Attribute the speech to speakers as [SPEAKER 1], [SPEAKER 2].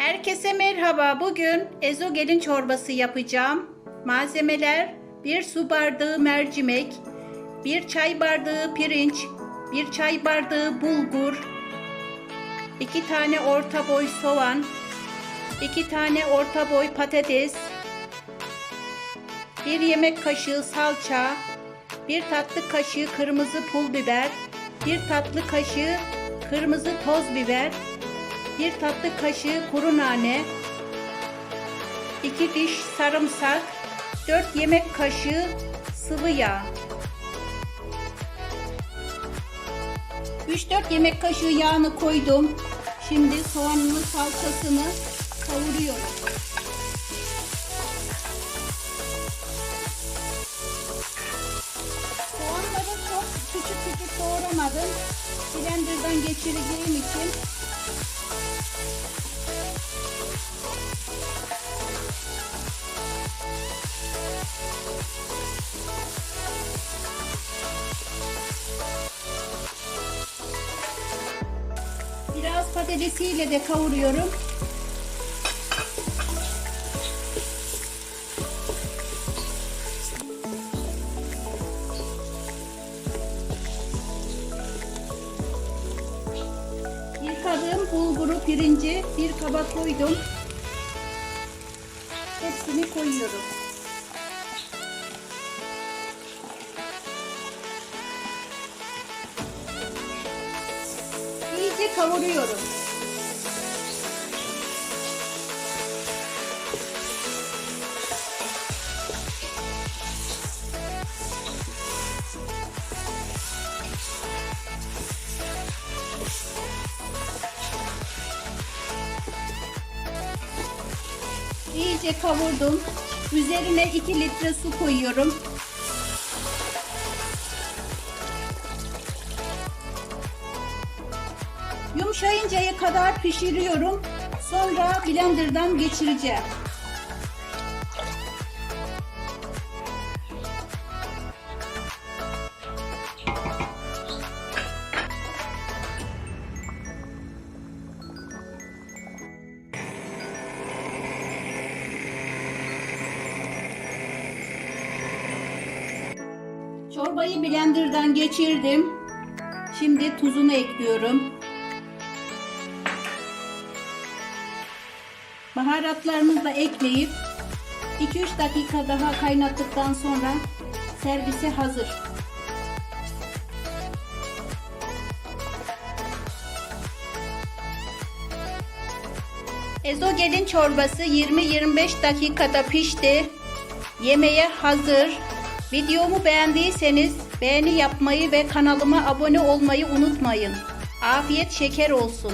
[SPEAKER 1] Herkese merhaba. Bugün ezogelin çorbası yapacağım. Malzemeler 1 su bardağı mercimek, 1 çay bardağı pirinç, 1 çay bardağı bulgur, 2 tane orta boy soğan, 2 tane orta boy patates, 1 yemek kaşığı salça, 1 tatlı kaşığı kırmızı pul biber, 1 tatlı kaşığı kırmızı toz biber, 1 tatlı kaşığı kuru nane, 2 diş sarımsak, 4 yemek kaşığı sıvı yağ. 3-4 yemek kaşığı yağını koydum. Şimdi soğanını salçasını kavuruyorum. Soğanları çok küçük küçük doğramadım. Blender'dan geçireceğim için Biraz patatesiyle de kavuruyorum. Yıkadığım bulguru, pirinci bir kaba koydum. Hepsini koyuyorum. İyice kavuruyorum. İyice kavurdum. Üzerine 2 litre su koyuyorum. Yumuşayıncaya kadar pişiriyorum. Sonra blenderdan geçireceğim. Çorbayı blenderdan geçirdim. Şimdi tuzunu ekliyorum. Baharatlarımızı da ekleyip 2-3 dakika daha kaynattıktan sonra servise hazır. Ezogelin çorbası 20-25 dakikada pişti. Yemeğe hazır. Videomu beğendiyseniz beğeni yapmayı ve kanalıma abone olmayı unutmayın. Afiyet şeker olsun.